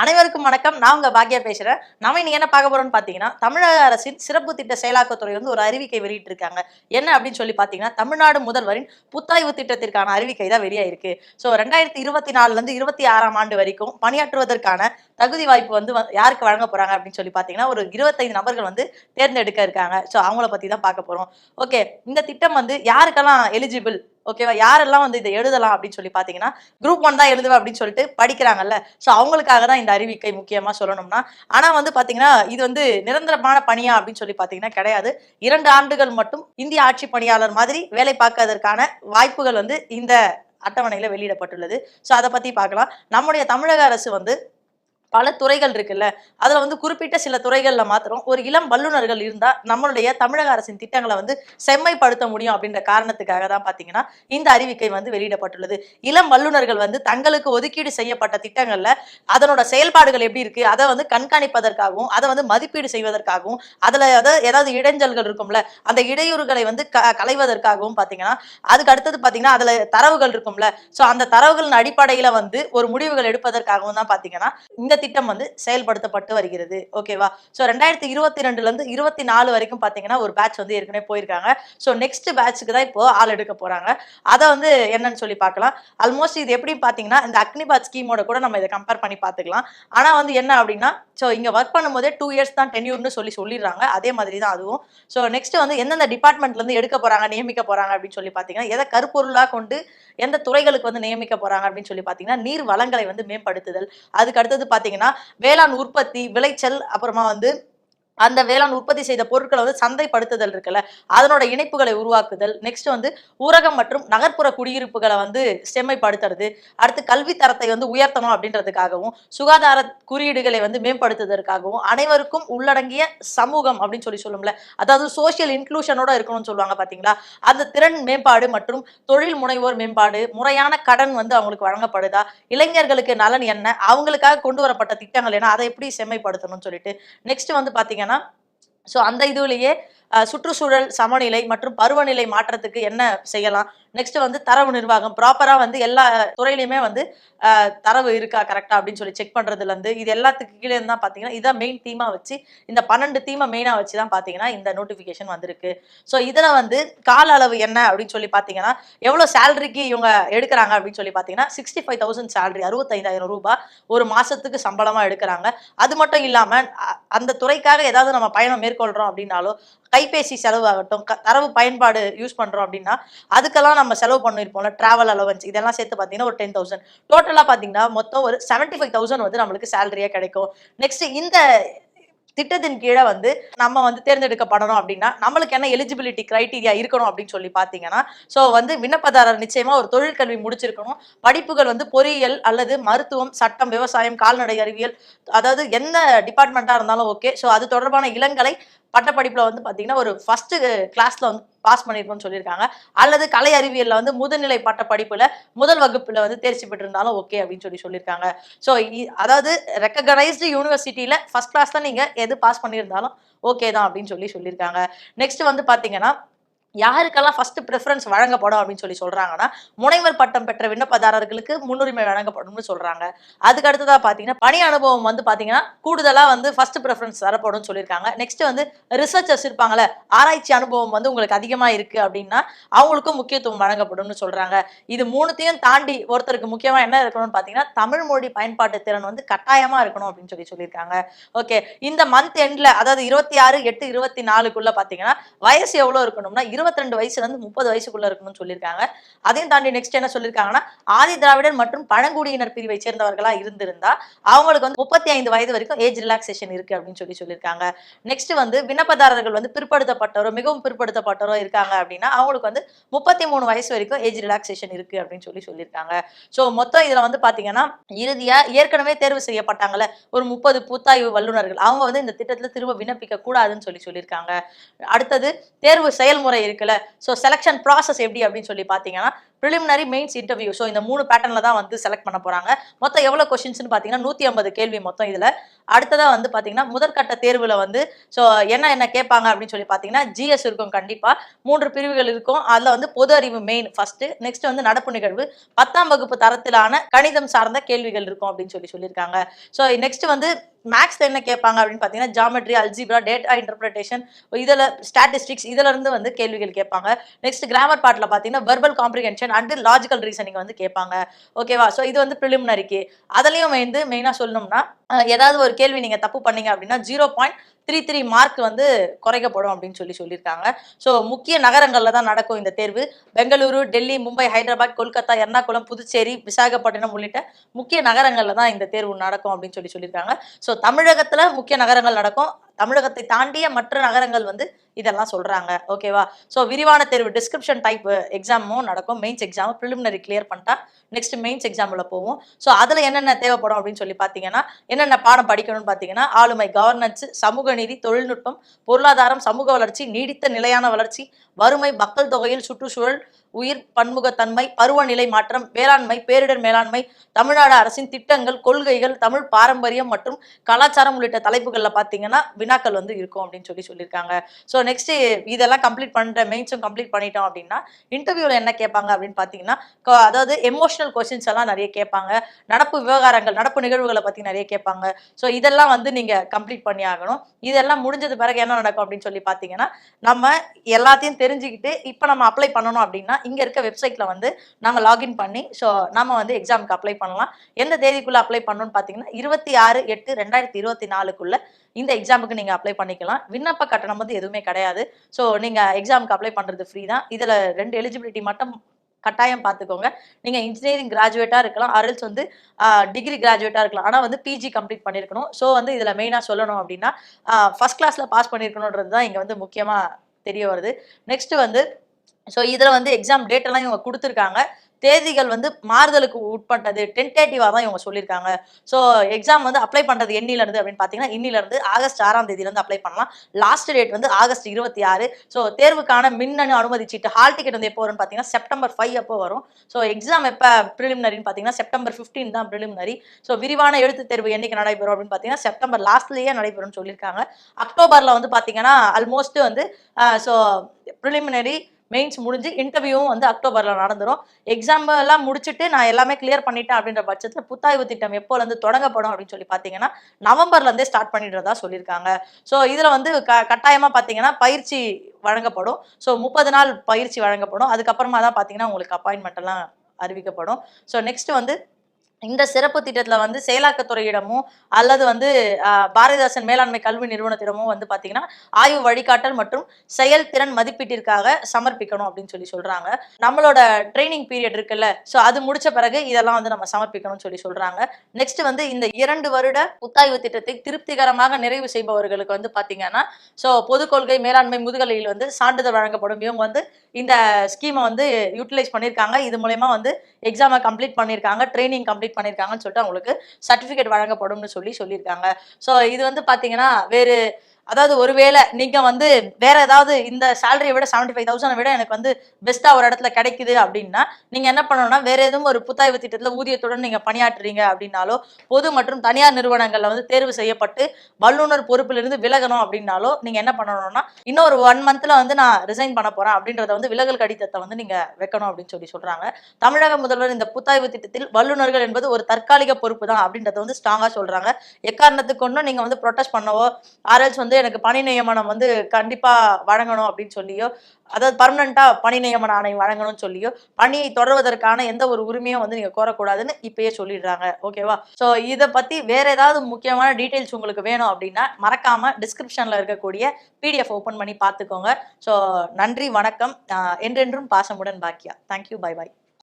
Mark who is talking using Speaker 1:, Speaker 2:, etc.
Speaker 1: அனைவருக்கும் வணக்கம். நான் உங்க பாக்யா பேசுறேன். நம்ம இன்னைக்கு என்ன பார்க்க போறோம்னு பாத்தீங்கன்னா தமிழக அரசின் சிறப்பு திட்ட செயலாக்கத்துறை வந்து ஒரு அறிவிக்கை வெளியிட்டிருக்காங்க. என்ன அப்படின்னு சொல்லி பாத்தீங்கன்னா தமிழ்நாடு முதல்வரின் புத்தாய்வு திட்டத்திற்கான அறிவிக்கை தான் வெளியாயிருக்கு. ஸோ ரெண்டாயிரத்தி இருபத்தி நாலுல இருந்து இருபத்தி ஆறாம் ஆண்டு வரைக்கும் பணியாற்றுவதற்கான தகுதி வாய்ப்பு வந்து யாருக்கு வழங்க போறாங்க அப்படின்னு சொல்லி பாத்தீங்கன்னா ஒரு இருபத்தைந்து நபர்கள் வந்து தேர்ந்தெடுக்க இருக்காங்க. ஸோ அவங்கள பத்தி தான் பார்க்க போறோம். ஓகே இந்த திட்டம் வந்து யாருக்கெல்லாம் எலிஜிபிள் ஓகேவா யாரெல்லாம் வந்து இதை எழுதலாம் அப்படின்னு சொல்லி பாத்தீங்கன்னா குரூப் ஒன் தான் எழுதுவேன் அப்படின்னு சொல்லிட்டு படிக்கிறாங்கல்ல. ஸோ அவங்களுக்காக தான் இந்த அறிவிக்கை முக்கியமா சொல்லணும்னா. ஆனா வந்து பாத்தீங்கன்னா இது வந்து நிரந்தரமான பணியா அப்படின்னு சொல்லி பாத்தீங்கன்னா கிடையாது. இரண்டு ஆண்டுகள் மட்டும் இந்திய ஆட்சி பணியாளர் மாதிரி வேலை பார்க்கறதற்கான வாய்ப்புகள் வந்து இந்த அட்டவணையில வெளியிடப்பட்டுள்ளது. ஸோ அதை பத்தி பார்க்கலாம். நம்முடைய தமிழக அரசு வந்து பல துறைகள் இருக்குல்ல. அதில் வந்து குறிப்பிட்ட சில துறைகளில் மாத்திரம் ஒரு இளம் வல்லுநர்கள் இருந்தால் நம்மளுடைய தமிழக அரசின் திட்டங்களை வந்து செம்மைப்படுத்த முடியும் அப்படின்ற காரணத்துக்காக தான் பாத்தீங்கன்னா இந்த அறிவிக்கை வந்து வெளியிடப்பட்டுள்ளது. இளம் வல்லுநர்கள் வந்து தங்களுக்கு ஒதுக்கீடு செய்யப்பட்ட திட்டங்கள்ல அதனோட செயல்பாடுகள் எப்படி இருக்கு அதை வந்து கண்காணிப்பதற்காகவும் அதை வந்து மதிப்பீடு செய்வதற்காகவும் அதுல ஏதாவது ஏதாவது இடைஞ்சல்கள் இருக்கும்ல அந்த இடையூறுகளை வந்து க களைவதற்காகவும் பாத்தீங்கன்னா அதுக்கு அடுத்தது பாத்தீங்கன்னா அதுல தரவுகள் இருக்கும்ல. சோ அந்த தரவுகளின் அடிப்படையில வந்து ஒரு முடிவுகள் எடுப்பதற்காகவும் தான் பாத்தீங்கன்னா இந்த திட்டம் வந்து செயல்படுத்தப்பட்டு வருகிறது. ஓகேவா ஸோ ரெண்டாயிரத்தி இருபத்தி ரெண்டுல இருந்து இருபத்தி நாலு வரைக்கும் பாத்தீங்கன்னா ஒரு பேட்ச் வந்து ஏற்கனவே போயிருக்காங்க. ஸோ நெக்ஸ்ட் பேட்சுக்கு தான் இப்போ ஆள் எடுக்க போறாங்க. அதை வந்து என்னன்னு சொல்லி பார்க்கலாம் ஆல்மோஸ்ட் இது எப்படி பார்த்தீங்கன்னா இந்த அக்னிபாத் ஸ்கீமோட கூட நம்ம இதை கம்பேர் பண்ணி பார்த்துக்கலாம் ஆனால் வந்து என்ன அப்படின்னா ஸோ இங்கே ஒர்க் பண்ணும்போதே டூ இயர்ஸ் தான் டென்யூர்னு சொல்லி சொல்லிடுறாங்க. அதே மாதிரி தான் அதுவும். ஸோ நெக்ஸ்ட் வந்து எந்தெந்த டிபார்ட்மெண்ட்லேருந்து எடுக்க போகிறாங்க நியமிக்க போகிறாங்க அப்படின்னு சொல்லி பார்த்தீங்கன்னா எதை கருப்பொருளாக கொண்டு எந்த துறைகளுக்கு வந்து நியமிக்க போகிறாங்க அப்படின்னு சொல்லி பார்த்தீங்கன்னா நீர் வளங்களை வந்து மேம்படுத்துதல். அதுக்கு அடுத்தது பார்த்தீங்கன்னா வேளாண் உற்பத்தி விளைச்சல் அப்புறமா வந்து அந்த வேளாண் உற்பத்தி செய்த பொருட்களை வந்து சந்தைப்படுத்துதல் இருக்குல்ல அதனோட இணைப்புகளை உருவாக்குதல். நெக்ஸ்ட் வந்து ஊரகம் மற்றும் நகர்ப்புற குடியிருப்புகளை வந்து செம்மைப்படுத்துறது. அடுத்து கல்வி தரத்தை வந்து உயர்த்தணும் அப்படின்றதுக்காகவும் சுகாதார குறியீடுகளை வந்து மேம்படுத்துவதற்காகவும் அனைவருக்கும் உள்ளடங்கிய சமூகம் அப்படின்னு சொல்லி சொல்லும்ல அதாவது சோஷியல் இன்க்ளூஷனோட இருக்கணும்னு சொல்லுவாங்க பாத்தீங்களா? அந்த திறன் மேம்பாடு மற்றும் தொழில் முனைவோர் மேம்பாடு முறையான கடன் வந்து அவங்களுக்கு வழங்கப்படுதா? இளைஞர்களுக்கு நலன் என்ன? அவங்களுக்காக கொண்டு வரப்பட்ட திட்டங்கள் என்ன? அதை எப்படி செம்மைப்படுத்தணும்னு சொல்லிட்டு நெக்ஸ்ட் வந்து பாத்தீங்கன்னா ஸோ அந்த இதுலேயே சுற்றுச்சூழல் சமநிலை மற்றும் பருவநிலை மாற்றத்துக்கு என்ன செய்யலாம்? நெக்ஸ்ட் வந்து தரவு நிர்வாகம். ப்ராப்பரா வந்து எல்லா துறையிலையுமே வந்து தரவு இருக்கா கரெக்டா அப்படின்னு சொல்லி செக் பண்றதுல இருந்து இது எல்லாத்துக்கு கீழே தான் பாத்தீங்கன்னா இதான் மெயின் தீமா வச்சு இந்த பன்னெண்டு தீமை மெயினா வச்சு தான் பாத்தீங்கன்னா இந்த நோட்டிபிகேஷன் வந்திருக்கு. ஸோ இதுல வந்து கால அளவு என்ன அப்படின்னு சொல்லி பாத்தீங்கன்னா எவ்வளவு சேலரிக்கு இவங்க எடுக்கிறாங்க அப்படின்னு சொல்லி பாத்தீங்கன்னா சிக்ஸ்டி ஃபைவ் தௌசண்ட் சேலரி அறுபத்தைந்தாயிரம் ரூபாய் ஒரு மாசத்துக்கு சம்பளமா எடுக்கிறாங்க. அது மட்டும் இல்லாம அந்த துறைக்காக ஏதாவது நம்ம பயணம் மேற்கொள்றோம் அப்படின்னாலோ கைபேசி செலவாகட்டும் க- தரவு பயன்பாடு யூஸ் பண்றோம் அப்படின்னா அதுக்கெல்லாம் நம்ம செலவு பண்ணிருப்போம்ல டிராவல் அலவன்ஸ் இதெல்லாம் சேர்த்து பார்த்தீங்கன்னா ஒரு டென் தௌசண்ட் டோட்டலாக பார்த்தீங்கன்னா மொத்தம் ஒரு செவன்ட்டி ஃபைவ் தௌசண்ட் வந்து நம்மளுக்கு சேலரியாக கிடைக்கும். நெக்ஸ்ட் இந்த திட்டத்தின் கீழே வந்து நம்ம வந்து தேர்ந்தெடுக்கப்படணும் அப்படின்னா நம்மளுக்கு என்ன எலிஜிபிலிட்டி கிரைட்டீரியா இருக்கணும் அப்படின்னு சொல்லி பார்த்தீங்கன்னா ஸோ வந்து விண்ணப்பதாரர் நிச்சயமா ஒரு தொழிற்கல்வி முடிச்சிருக்கணும். படிப்புகள் வந்து பொறியியல் அல்லது மருத்துவம் சட்டம் விவசாயம் கால்நடை அறிவியல் அதாவது எந்த டிபார்ட்மெண்ட்டாக இருந்தாலும் ஓகே ஸோ அது தொடர்பான இளங்கலை பட்டப்படிப்பில் வந்து பார்த்தீங்கன்னா ஒரு ஃபர்ஸ்ட்டு கிளாஸில் வந்து பாஸ் பண்ணியிருக்கோம்னு சொல்லியிருக்காங்க. அல்லது கலை அறிவியலில் வந்து முதுநிலை பட்ட படிப்பில் முதல் வகுப்பில் வந்து தேர்ச்சி பெற்றிருந்தாலும் ஓகே அப்படின்னு சொல்லி சொல்லியிருக்காங்க. ஸோ அதாவது ரெக்கக்னைஸ்டு யூனிவர்சிட்டியில் ஃபர்ஸ்ட் கிளாஸ் தான் நீங்கள் எது பாஸ் பண்ணியிருந்தாலும் ஓகே தான் அப்படின்னு சொல்லி சொல்லியிருக்காங்க. நெக்ஸ்ட் வந்து பார்த்தீங்கன்னா யாருக்கெல்லாம் ஃபர்ஸ்ட் ப்ரிஃபரன்ஸ் வழங்கப்படும் அப்படின்னு சொல்லி சொல்றாங்கன்னா முனைவர் பட்டம் பெற்ற விண்ணப்பதாரர்களுக்கு முன்னுரிமை வழங்கப்படும்னு சொல்றாங்க. அதுக்கு அடுத்ததா பாத்தீங்கன்னா பணி அனுபவம் வந்து பாத்தீங்கன்னா கூடுதலா வந்து ஃபர்ஸ்ட் ப்ரிஃபரன்ஸ் தரப்படும் சொல்லியிருக்காங்க. நெக்ஸ்ட் வந்து ரிசர்ச்சர்ஸ் இருப்பாங்கல்ல ஆராய்ச்சி அனுபவம் வந்து உங்களுக்கு அதிகமா இருக்கு அப்படின்னா அவங்களுக்கும் முக்கியத்துவம் வழங்கப்படும்னு சொல்றாங்க. இது மூணுத்தையும் தாண்டி ஒருத்தருக்கு முக்கியமா என்ன இருக்கணும்னு பாத்தீங்கன்னா தமிழ் மொழி பயன்பாட்டு திறன் வந்து கட்டாயமா இருக்கணும் அப்படின்னு சொல்லி சொல்லியிருக்காங்க. ஓகே இந்த மந்த் எண்ட்ல அதாவது இருபத்தி ஆறு எட்டு இருபத்தி நாலுக்குள்ள பாத்தீங்கன்னா வயசு எவ்வளவு இருக்கணும்னா இருபத்தி ரெண்டு வயசுல இருந்து முப்பது வயசுக்குள்ள இருக்கணும்னு சொல்லியிருக்காங்க. அதையும் தாண்டி நெக்ஸ்ட் என்ன சொல்லியிருக்காங்கன்னா ஆதி திராவிடர் மற்றும் பழங்குடியினர் பிரிவை சேர்ந்தவர்களா இருந்திருந்தா அவங்களுக்கு வந்து முப்பத்தி ஐந்து வயது வரைக்கும் ஏஜ் ரிலாக்ஸேஷன் இருக்கு அப்படின்னு சொல்லி சொல்லியிருக்காங்க. நெக்ஸ்ட் வந்து விண்ணப்பதாரர்கள் வந்து பிற்படுத்தப்பட்டவரோ மிகவும் பிற்படுத்தப்பட்டவரோ இருக்காங்க அப்படின்னா அவங்களுக்கு வந்து முப்பத்தி மூணு வயசு வரைக்கும் ஏஜ் ரிலாக்ஸேஷன் இருக்கு அப்படின்னு சொல்லி சொல்லியிருக்காங்க. ஸோ மொத்தம் இதுல வந்து பாத்தீங்கன்னா இறுதியா ஏற்கனவே தேர்வு செய்யப்பட்டாங்கல்ல ஒரு முப்பது புத்தாய்வு வல்லுநர்கள். அவங்க வந்து இந்த திட்டத்தில் திரும்ப விண்ணப்பிக்க கூடாதுன்னு சொல்லி சொல்லியிருக்காங்க. அடுத்தது தேர்வு செயல்முறை இருக்குல்ல. ஸோ செலெக்ஷன் ப்ராசஸ் எப்படி அப்படின்னு சொல்லி பார்த்தீங்கன்னா ப்ரிலிமினரி மெயின்ஸ் இன்டர்வியூ ஸோ இந்த மூணு பேட்டர்னில் தான் வந்து செலக்ட் பண்ண போகிறாங்க மொத்தம் எவ்வளோ கொஷின்ஸ்னு பார்த்தீங்கன்னா நூற்றி ஐம்பது கேள்வி மொத்தம் இதில். அடுத்ததாக வந்து பார்த்தீங்கன்னா முதற்கட்ட தேர்வில் வந்து ஸோ என்ன என்ன கேட்பாங்க அப்படின்னு சொல்லி பார்த்தீங்கன்னா ஜிஎஸ் இருக்கும் கண்டிப்பாக மூன்று பிரிவுகள் இருக்கும். அதில் வந்து பொது அறிவு மெயின் ஃபஸ்ட்டு நெக்ஸ்ட் வந்து நடப்பு நிகழ்வு. பத்தாம் வகுப்பு தரத்திலான கணிதம் சார்ந்த கேள்விகள் இருக்கும் அப்படின்னு சொல்லி சொல்லியிருக்காங்க. ஸோ நெக்ஸ்ட் வந்து மேக்ஸ் என்ன கேட்பாங்க அப்படின்னு பார்த்தீங்கன்னா ஜாமெட்ரி அல்ஜிப்ரா டேட்டா இன்டர்பிரிட்டேஷன் இதில் ஸ்டாட்டிஸ்டிக்ஸ் இதுல இருந்து வந்து கேள்விகள் கேட்பாங்க. நெக்ஸ்ட் கிராமர் பார்ட்டில் பார்த்தீங்கன்னா verbal reason and logical reasoning வந்து கேட்பாங்க. ஓகேவா ஸோ இது வந்து ப்ரிலிமினரிக்கு அதுலேயும் வந்து மெயினாக சொல்லணும்னா ஏதாவது ஒரு கேள்வி நீங்கள் தப்பு பண்ணீங்க அப்படின்னா zero point three three mark வந்து குறைக்கப்படும் அப்படின்னு சொல்லி சொல்லியிருக்காங்க. ஸோ முக்கிய நகரங்களில் தான் நடக்கும் இந்த தேர்வு. பெங்களூரு டெல்லி மும்பை ஹைதராபாத் கொல்கத்தா எர்ணாகுளம் புதுச்சேரி விசாகப்பட்டினம் உள்ளிட்ட முக்கிய நகரங்களில் தான் இந்த தேர்வு நடக்கும் அப்படின்னு சொல்லி சொல்லியிருக்காங்க. ஸோ தமிழகத்தில் முக்கிய நகரங்கள் நடக்கும். தமிழகத்தை தாண்டிய மற்ற நகரங்கள் வந்து இதெல்லாம் சொல்றாங்க. ஓகேவா ஸோ விரிவான தேர்வு டிஸ்கிரிப்ஷன் டைப் எக்ஸாமும் நடக்கும். மெயின்ஸ் எக்ஸாம் ப்ரிலிமினரி கிளியர் பண்ணிட்டா நெக்ஸ்ட் மெயின்ஸ் எக்ஸாமில் போவோம். ஸோ அதில் என்னென்ன தேவைப்படும் அப்படின்னு சொல்லி பார்த்தீங்கன்னா என்னென்ன பாடம் படிக்கணும்னு பார்த்தீங்கன்னா ஆளுமை கவர்னன்ஸ் சமூக நீதி தொழில்நுட்பம் பொருளாதாரம் சமூக வளர்ச்சி நீடித்த நிலையான வளர்ச்சி வறுமை மக்கள் தொகையில் சுற்றுச்சூழல் உயிர் பன்முகத்தன்மை பருவநிலை மாற்றம் வேளாண்மை பேரிடர் மேலாண்மை தமிழ்நாடு அரசின் திட்டங்கள் கொள்கைகள் தமிழ் பாரம்பரியம் மற்றும் கலாச்சாரம் உள்ளிட்ட தலைப்புகளில் பார்த்தீங்கன்னா வினாக்கள் வந்து இருக்கும் அப்படின்னு சொல்லி சொல்லியிருக்காங்க. ஸோ நெக்ஸ்ட் இதெல்லாம் கம்ப்ளீட் பண்ணுற மெயின்ஸும் கம்ப்ளீட் பண்ணிட்டோம் அப்படின்னா இன்டர்வியூவில் என்ன கேட்பாங்க அப்படின்னு பார்த்தீங்கன்னா அதாவது எமோஷனல் கொஸ்டின்ஸ் எல்லாம் நிறைய கேட்பாங்க. நடப்பு விவகாரங்கள் நடப்பு நிகழ்வுகளை பற்றி நிறைய கேட்பாங்க. ஸோ இதெல்லாம் வந்து நீங்கள் கம்ப்ளீட் பண்ணி ஆகணும். இதெல்லாம் முடிஞ்சது பிறகு என்ன நடக்கும் அப்படின்னு சொல்லி பார்த்தீங்கன்னா நம்ம எல்லாத்தையும் தெரிஞ்சுக்கிட்டு இப்போ நம்ம அப்ளை பண்ணணும் அப்படின்னா இங்கே இருக்க வெப்சைட்டில் வந்து நாங்கள் லாகின் பண்ணி ஸோ நம்ம வந்து எக்ஸாமுக்கு அப்ளை பண்ணலாம். எந்த தேதிக்குள்ளே அப்ளை பண்ணணும்னு பார்த்தீங்கன்னா இருபத்தி ஆறு எட்டு ரெண்டாயிரத்தி இருபத்தி நாலுக்குள்ளே இந்த எக்ஸாமுக்கு நீங்கள் அப்ளை பண்ணிக்கலாம். விண்ணப்ப கட்டணம் வந்து எதுவுமே கிடையாது. ஸோ நீங்கள் எக்ஸாமுக்கு அப்ளை பண்ணுறது ஃப்ரீ தான். இதில் ரெண்டு எலிஜிபிலிட்டி மட்டும் கட்டாயம் பார்த்துக்கோங்க நீங்கள் இன்ஜினியரிங் கிராஜுவேட்டாக இருக்கலாம். அரல்ஸ் வந்து டிகிரி கிராஜுவேட்டாக இருக்கலாம். ஆனால் வந்து பிஜி கம்ப்ளீட் பண்ணியிருக்கணும் ஸோ வந்து இதில் மெயினாக சொல்லணும் அப்படின்னா ஃபஸ்ட் கிளாஸில் பாஸ் பண்ணியிருக்கணுன்றது தான் இங்கே வந்து முக்கியமாக தெரிய வருது. நெக்ஸ்ட் வந்து ஸோ இதில் வந்து எக்ஸாம் டேட்டெல்லாம் இவங்க கொடுத்துருக்காங்க. தேதிகள் வந்து மாறுதலுக்கு உட்பட்டது. டென்டேட்டிவாக தான் இவங்க சொல்லியிருக்காங்க ஸோ எக்ஸாம் வந்து அப்ளை பண்ணுறது எண்ணிலேருந்து அப்படின்னு பார்த்தீங்கன்னா இன்னிலேருந்து ஆகஸ்ட் ஆறாம் தேதியிலேருந்து அப்ளை பண்ணலாம். லாஸ்ட் டேட் வந்து ஆகஸ்ட் இருபத்தி ஆறு. ஸோ தேர்வுக்கான மின்னணு அனுமதி சீட்டு ஹால் டிக்கெட் வந்து எப்போ வரும்னு பார்த்தீங்கன்னா செப்டம்பர் ஃபைவ் அப்போ வரும். ஸோ எக்ஸாம் எப்போ ப்ரிலிமினரின்னு பார்த்தீங்கன்னா செப்டம்பர் ஃபிஃப்டீன் தான் ப்ரிலிமினரி ஸோ விரிவான எழுத்து தேர்வு என்றைக்கு நடைபெறும் அப்படின்னு பார்த்தீங்கன்னா செப்டம்பர் லாஸ்ட்லேயே நடைபெறும்னு சொல்லியிருக்காங்க அக்டோபரில் வந்து பார்த்தீங்கன்னா ஆல்மோஸ்ட் வந்து ஸோ ப்ரிலிமினரி மெயின்ஸ் முடிஞ்சு இன்டர்வியூவும் வந்து அக்டோபரில் நடந்துடும் எக்ஸாம் எல்லாம் முடிச்சுட்டு நான் எல்லாமே கிளியர் பண்ணிட்டேன் அப்படின்ற பட்சத்தில் புத்தாய்வு திட்டம் எப்போலேருந்து தொடங்கப்படும் அப்படின்னு சொல்லி பார்த்தீங்கன்னா நவம்பர்லேருந்தே ஸ்டார்ட் பண்ணிடுறதா சொல்லியிருக்காங்க. ஸோ இதில் வந்து க கட்டாயமாக பார்த்தீங்கன்னா பயிற்சி வழங்கப்படும். ஸோ முப்பது நாள் பயிற்சி வழங்கப்படும். அதுக்கப்புறமா தான் பார்த்தீங்கன்னா உங்களுக்கு அப்பாயின்மெண்ட் எல்லாம் அறிவிக்கப்படும். ஸோ நெக்ஸ்ட் வந்து இந்த சிறப்பு திட்டத்தில் வந்து செயலாக்கத்துறையிடமும் அல்லது வந்து பாரதிதாசன் மேலாண்மை கல்வி நிறுவனத்திடமும் வந்து பார்த்தீங்கன்னா ஆய்வு வழிகாட்டல் மற்றும் செயல்திறன் மதிப்பீட்டிற்காக சமர்ப்பிக்கணும் அப்படின்னு சொல்லி சொல்றாங்க. நம்மளோட ட்ரைனிங் பீரியட் இருக்குல்ல ஸோ அது முடிச்ச பிறகு இதெல்லாம் வந்து நம்ம சமர்ப்பிக்கணும்னு சொல்லி சொல்றாங்க. நெக்ஸ்ட் வந்து இந்த இரண்டு வருட புத்தாய்வு திட்டத்தை திருப்திகரமாக நிறைவு செய்பவர்களுக்கு வந்து பார்த்தீங்கன்னா ஸோ பொது கொள்கை மேலாண்மை முதுகலையில் வந்து சான்றிதழ் வழங்கப்படும். இவங்க வந்து இந்த ஸ்கீமை வந்து யூட்டிலைஸ் பண்ணியிருக்காங்க இது மூலயமா வந்து எக்ஸாமை கம்ப்ளீட் பண்ணியிருக்காங்க ட்ரைனிங் கம்ப்ளீட் பண்ணியிருக்காங்கன்னு சொல்லிட்டு அவங்களுக்கு சர்டிஃபிகேட் வழங்கப்படும்னு சொல்லி சொல்லியிருக்காங்க. ஸோ இது வந்து பார்த்தீங்கன்னா வேறு அதாவது ஒருவேளை நீங்க வந்து வேற ஏதாவது இந்த சேலரியை விட செவன்டி ஃபைவ் தௌசண்ட் விட எனக்கு வந்து பெஸ்ட்டாக ஒரு இடத்துல கிடைக்குது அப்படின்னா நீங்க என்ன பண்ணணும்னா வேற எதுவும் ஒரு புத்தாய்வு திட்டத்தில் ஊதியத்துடன் நீங்க பணியாற்றுறீங்க அப்படின்னாலோ பொது மற்றும் தனியார் நிறுவனங்கள்ல வந்து தேர்வு செய்யப்பட்டு வல்லுநர் பொறுப்பிலிருந்து விலகணும் அப்படின்னாலோ நீங்க என்ன பண்ணணும்னா இன்னும் ஒரு ஒன் மந்த்ல வந்து நான் ரிசைன் பண்ண போறேன் அப்படின்றத வந்து விலகல் கடிதத்தை வந்து நீங்க வைக்கணும் அப்படின்னு சொல்லி சொல்றாங்க. தமிழக முதல்வர் இந்த புத்தாய்வு திட்டத்தில் வல்லுநர்கள் என்பது ஒரு தற்காலிக பொறுப்பு தான் அப்படின்றத வந்து ஸ்ட்ராங்கா சொல்றாங்க. எக்காரணத்துக்கு கொண்டும் நீங்க வந்து ப்ரொட்டஸ்ட் பண்ணவோ ஆர்எல்ஸ் வந்து எனக்கு பணி நியமனம் வந்து கண்டிப்பாக வழங்கணும் அப்படின்னு சொல்லியோ அதாவது பர்மனண்ட்டாக பணி நியமன ஆணையம் வழங்கணும்னு சொல்லியோ பணியை தொடர்வதற்கான எந்த ஒரு உரிமையும் வந்து நீங்கள் கோரக்கூடாதுன்னு இப்பயே சொல்லிடுறாங்க. ஓகேவா ஸோ இதை பற்றி வேற ஏதாவது முக்கியமான டீட்டெயில்ஸ் உங்களுக்கு வேணும் அப்படின்னா மறக்காமல் டிஸ்கிரிப்ஷனில் இருக்கக்கூடிய பிடிஎஃப் ஓப்பன் பண்ணி பார்த்துக்கோங்க. ஸோ நன்றி வணக்கம். என்றென்றும் பாசமுடன் பாக்கியா. Thank you bye bye